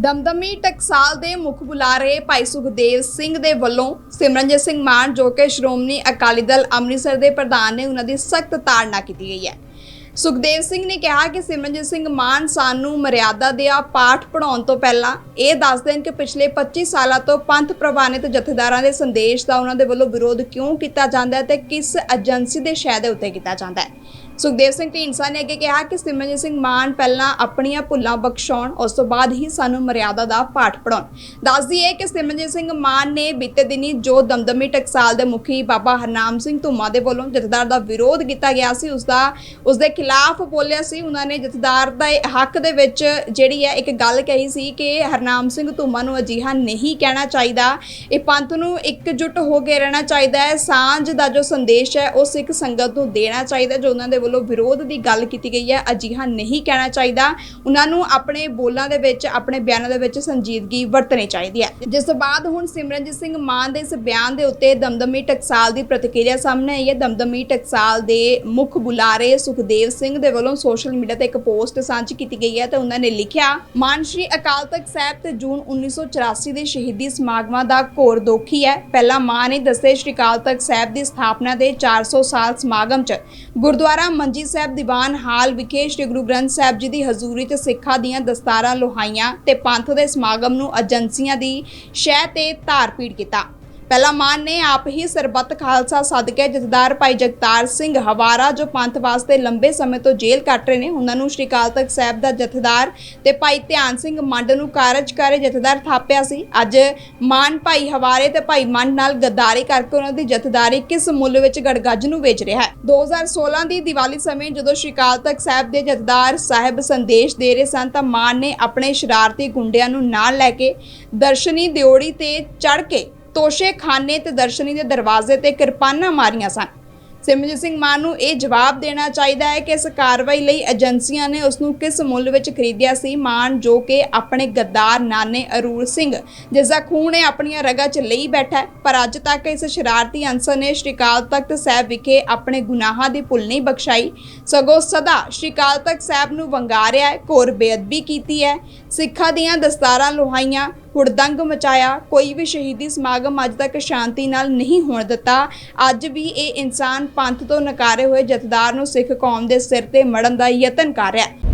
ਦਮਦਮੀ ਟਕਸਾਲ ਦੇ ਮੁੱਖ ਬੁਲਾਰੇ ਭਾਈ ਸੁਖਦੇਵ ਸਿੰਘ ਦੇ ਵੱਲੋਂ ਸਿਮਰਨਜੀਤ ਸਿੰਘ ਮਾਨ ਜੋ ਕਿ ਸ਼੍ਰੋਮਣੀ ਅਕਾਲੀ ਦਲ ਅੰਮ੍ਰਿਤਸਰ ਦੇ ਪ੍ਰਧਾਨ ਨੇ ਉਹਨਾਂ ਦੀ ਸਖਤ ਤਾੜਨਾ ਕੀਤੀ ਗਈ ਹੈ। ਸੁਖਦੇਵ ਸਿੰਘ ਨੇ ਕਿਹਾ ਕਿ ਸਿਮਰਨਜੀਤ ਸਿੰਘ ਮਾਨ ਸਾਨੂੰ ਮਰਿਆਦਾ ਦੇ ਆ ਪਾਠ ਪੜਾਉਣ ਤੋਂ ਪਹਿਲਾਂ। ਇਹ ਦੱਸ ਦੇਣ ਕਿ ਪਿਛਲੇ 25 ਸਾਲਾਂ ਤੋਂ ਪੰਥ ਪ੍ਰਵਾਨਿਤ ਜਥੇਦਾਰਾਂ ਦੇ ਸੰਦੇਸ਼ ਦਾ ਉਹਨਾਂ ਦੇ ਵੱਲੋਂ ਵਿਰੋਧ ਕਿਉਂ ਕੀਤਾ ਜਾਂਦਾ ਹੈ ਤੇ ਕਿਸ ਏਜੰਸੀ ਦੇ ਸ਼ਹਿ ਦੇ ਉੱਤੇ ਕੀਤਾ ਜਾਂਦਾ ਹੈ। ਸੁਖਦੇਵ ਸਿੰਘ ਢੀਂਡਸਾ ਨੇ ਅੱਗੇ ਕਿਹਾ ਕਿ ਸਿਮਰਨਜੀਤ ਸਿੰਘ ਮਾਨ ਪਹਿਲਾਂ ਆਪਣੀਆਂ ਭੁੱਲਾਂ ਬਖਸ਼ਾਉਣ, ਉਸ ਤੋਂ ਬਾਅਦ ਹੀ ਸਾਨੂੰ ਮਰਿਆਦਾ ਦਾ ਪਾਠ ਪੜਾਉਣ ਦੱਸਦੀ ਹੈ ਕਿ ਸਿਮਰਨਜੀਤ ਸਿੰਘ ਮਾਨ ਨੇ ਬੀਤੇ ਦਿਨੀ ਜੋ ਦਮਦਮੀ ਟਕਸਾਲ ਦੇ ਮੁਖੀ ਬਾਬਾ ਹਰਨਾਮ ਸਿੰਘ ਧੁੰਮਾ ਦੇ ਵੱਲੋਂ ਜਥੇਦਾਰ ਦਾ ਵਿਰੋਧ ਕੀਤਾ ਗਿਆ ਸੀ ਉਸ ਦਾ ਉਸ ਦੇ ਖਿਲਾਫ ਬੋਲਿਆ ਸੀ, ਉਹਨਾਂ ਨੇ ਜਥੇਦਾਰ ਦਾ ਹੱਕ ਦੇ ਵਿੱਚ ਜਿਹੜੀ ਹੈ ਇੱਕ ਗੱਲ ਕਹੀ ਸੀ ਕਿ ਹਰਨਾਮ ਸਿੰਘ ਧੁੰਮਾ ਨੂੰ ਅਜਿਹਾ ਨਹੀਂ ਕਹਿਣਾ ਚਾਹੀਦਾ। ਇਹ ਪੰਥ ਨੂੰ ਇਕਜੁੱਟ ਹੋ ਕੇ ਰਹਿਣਾ ਚਾਹੀਦਾ ਹੈ, ਸਾਂਝ ਦਾ ਜੋ ਸੰਦੇਸ਼ ਹੈ, ਉਹ ਸਿੱਖ ਸੰਗਤ ਨੂੰ ਦੇਣਾ ਚਾਹੀਦਾ ਜੋ ਉਹਨਾਂ ਦੇ ਵੱਲੋਂ ਵਿਰੋਧ ਦੀ ਗੱਲ ਕੀਤੀ ਗਈ ਹੈ, ਅਜਿਹਾ ਨਹੀਂ ਕਹਿਣਾ ਚਾਹੀਦਾ। ਉਹਨਾਂ ਨੂੰ ਆਪਣੇ ਬੋਲਾਂ ਦੇ ਵਿੱਚ, ਆਪਣੇ ਬਿਆਨਾਂ ਦੇ ਵਿੱਚ ਸੰਜੀਦਗੀ ਵਰਤਣੀ ਚਾਹੀਦੀ ਹੈ। ਜਿਸ ਤੋਂ ਬਾਅਦ ਹੁਣ ਸਿਮਰਨਜੀਤ ਸਿੰਘ ਮਾਨ ਦੇ ਇਸ ਬਿਆਨ ਦੇ ਉੱਤੇ ਦਮਦਮੀ ਟਕਸਾਲ ਦੀ ਪ੍ਰਤੀਕਿਰਿਆ ਸਾਹਮਣੇ ਆਈ ਹੈ। ਦਮਦਮੀ ਟਕਸਾਲ ਦੇ ਮੁੱਖ ਬੁਲਾਰੇ ਸੁਖਦੇਵ ਸਿੰਘ ਦੇ ਵੱਲੋਂ ਸੋਸ਼ਲ ਮੀਡੀਆ ਤੇ ਇੱਕ ਪੋਸਟ ਸਾਂਝੀ ਕੀਤੀ ਗਈ ਹੈ ਤੇ ਉਹਨਾਂ ਨੇ ਲਿਖਿਆ, ਮਾਨ ਸ਼੍ਰੀ ਅਕਾਲ ਤਖਤ ਸਾਹਿਬ ਤੇ ਜੂਨ 1984 ਦੇ ਸ਼ਹੀਦੀ ਸਮਾਗਮਾਂ ਦਾ ਘੋਰ ਦੋਖੀ ਹੈ। ਪਹਿਲਾ ਮਾਂ ਨੇ ਦੱਸੇ ਸ਼੍ਰੀ ਅਕਾਲ ਤਖਤ ਸਾਹਿਬ ਦੀ ਸਥਾਪਨਾ ਦੇ 400 ਸਾਲ ਸਮਾਗਮ 'ਚ ਗੁਰਦੁਆਰਾ ਮੰਜੀ ਸਾਹਿਬ ਦੀਵਾਨ ਹਾਲ ਵਿਖੇ ਸ਼੍ਰੀ ਗੁਰੂ ਗ੍ਰੰਥ ਸਾਹਿਬ ਜੀ ਦੀ ਹਜ਼ੂਰੀ 'ਚ ਸਿੱਖਾਂ ਦੀਆਂ ਦਸਤਾਰਾਂ ਲੋਹਾਈਆਂ ਤੇ ਪੰਥ ਦੇ ਸਮਾਗਮ ਨੂੰ ਏਜੰਸੀਆਂ ਦੀ ਸ਼ਹਿ ਤੇ ਧਾਰਪੀੜ ਕੀਤਾ। ਪਹਿਲਾ ਮਾਨ ਨੇ ਆਪ ਹੀ ਸਰਬੱਤ ਖਾਲਸਾ ਸਦਕੇ ਜਥੇਦਾਰ ਭਾਈ ਜਗਤਾਰ ਸਿੰਘ ਹਵਾਰਾ, ਜੋ ਪੰਥ ਵਾਸਤੇ ਲੰਬੇ ਸਮੇਂ ਤੋਂ ਜੇਲ੍ਹ ਕੱਟ ਰਹੇ ਨੇ, ਉਹਨਾਂ ਨੂੰ ਸ਼੍ਰੀ ਅਕਾਲ ਤਖਤ ਸਾਹਿਬ ਦਾ ਜਥੇਦਾਰ ਤੇ ਭਾਈ ਧਿਆਨ ਸਿੰਘ ਮੰਡ ਨੂੰ ਕਾਰਜਕਾਰੀ ਜਥੇਦਾਰ ਥਾਪਿਆ ਸੀ। ਅੱਜ ਮਾਨ ਭਾਈ ਹਵਾਰੇ ਤੇ ਭਾਈ ਮੰਡ ਨਾਲ ਗੱਦਾਰੀ ਕਰਕੇ ਉਹਨਾਂ ਦੀ ਜਥੇਦਾਰੀ ਕਿਸ ਮੁੱਲ ਵਿੱਚ ਗੜਗੱਜ ਨੂੰ ਵੇਚ ਰਿਹਾ ਹੈ? 2016 ਦੀ ਦੀਵਾਲੀ ਸਮੇਂ ਜਦੋਂ ਸ਼੍ਰੀ ਅਕਾਲ ਤਖਤ ਸਾਹਿਬ ਦੇ ਜਥੇਦਾਰ ਸਾਹਿਬ ਸੰਦੇਸ਼ ਦੇ ਰਹੇ ਸਨ, ਤਾਂ ਮਾਨ ਨੇ ਆਪਣੇ ਸ਼ਰਾਰਤੀ ਗੁੰਡਿਆਂ ਨੂੰ ਨਾਲ ਲੈ ਕੇ ਦਰਸ਼ਨੀ ਦਿਓੜੀ ਤੇ ਚੜ ਕੇ ਤੋਸ਼ੇਖਾਨੇ ਤੇ ਦਰਸ਼ਨੀ ਦੇ ਦਰਵਾਜ਼ੇ ਤੇ ਕਿਰਪਾਨਾਂ ਮਾਰੀਆਂ ਸਨ। ਸਿਮਰਜੀਤ ਸਿੰਘ ਮਾਨ ਨੂੰ ਇਹ ਜਵਾਬ ਦੇਣਾ ਚਾਹੀਦਾ ਹੈ ਕਿ ਇਸ ਕਾਰਵਾਈ ਲਈ ਏਜੰਸੀਆਂ ਨੇ ਉਸ ਨੂੰ ਕਿਸ ਮੁੱਲ ਵਿੱਚ ਖਰੀਦਿਆ ਸੀ? ਮਾਨ ਜੋ ਕਿ ਆਪਣੇ ਗੱਦਾਰ ਨਾਨੇ ਅਰੂਰ ਸਿੰਘ, ਜਿਸ ਦਾ ਖੂਨ ਇਹ ਆਪਣੀਆਂ ਰਗਾਂ 'ਚ ਲਈ ਬੈਠਾ ਪਰ ਅੱਜ ਤੱਕ ਇਸ ਸ਼ਰਾਰਤੀ ਅਨਸਰ ਨੇ ਸ਼੍ਰੀ ਅਕਾਲ ਤਖਤ ਸਾਹਿਬ ਵਿਖੇ ਆਪਣੇ ਗੁਨਾਹਾਂ ਦੀ ਭੁੱਲ ਨਹੀਂ ਬਖਸ਼ਾਈ। ਸਗੋਂ ਸਦਾ ਸ਼੍ਰੀ ਅਕਾਲ ਤਖਤ ਸਾਹਿਬ ਨੂੰ ਵੰਗਾਰਿਆ ਹੈ, ਘੋਰ ਬੇਅਦਬੀ ਕੀਤੀ ਹੈ। ਸਿੱਖਾਂ ਦੀਆਂ ਦਸਤਾਰਾਂ ਲੋਹਾਈਆਂ ਹੁੜਦੰਗ ਮਚਾਇਆ, ਕੋਈ ਵੀ ਸ਼ਹੀਦੀ ਸਮਾਗਮ ਅੱਜ ਤੱਕ ਸ਼ਾਂਤੀ ਨਾਲ ਨਹੀਂ ਹੋਣ ਦਿੱਤਾ। ਅੱਜ ਵੀ ਇਹ ਇਨਸਾਨ ਪੰਥ ਤੋਂ ਨਕਾਰੇ ਹੋਏ ਜਥੇਦਾਰ ਨੂੰ ਸਿੱਖ ਕੌਮ ਦੇ ਸਿਰ ਤੇ ਮੜਨ ਦਾ ਯਤਨ ਕਰ ਰਿਹਾ ਹੈ।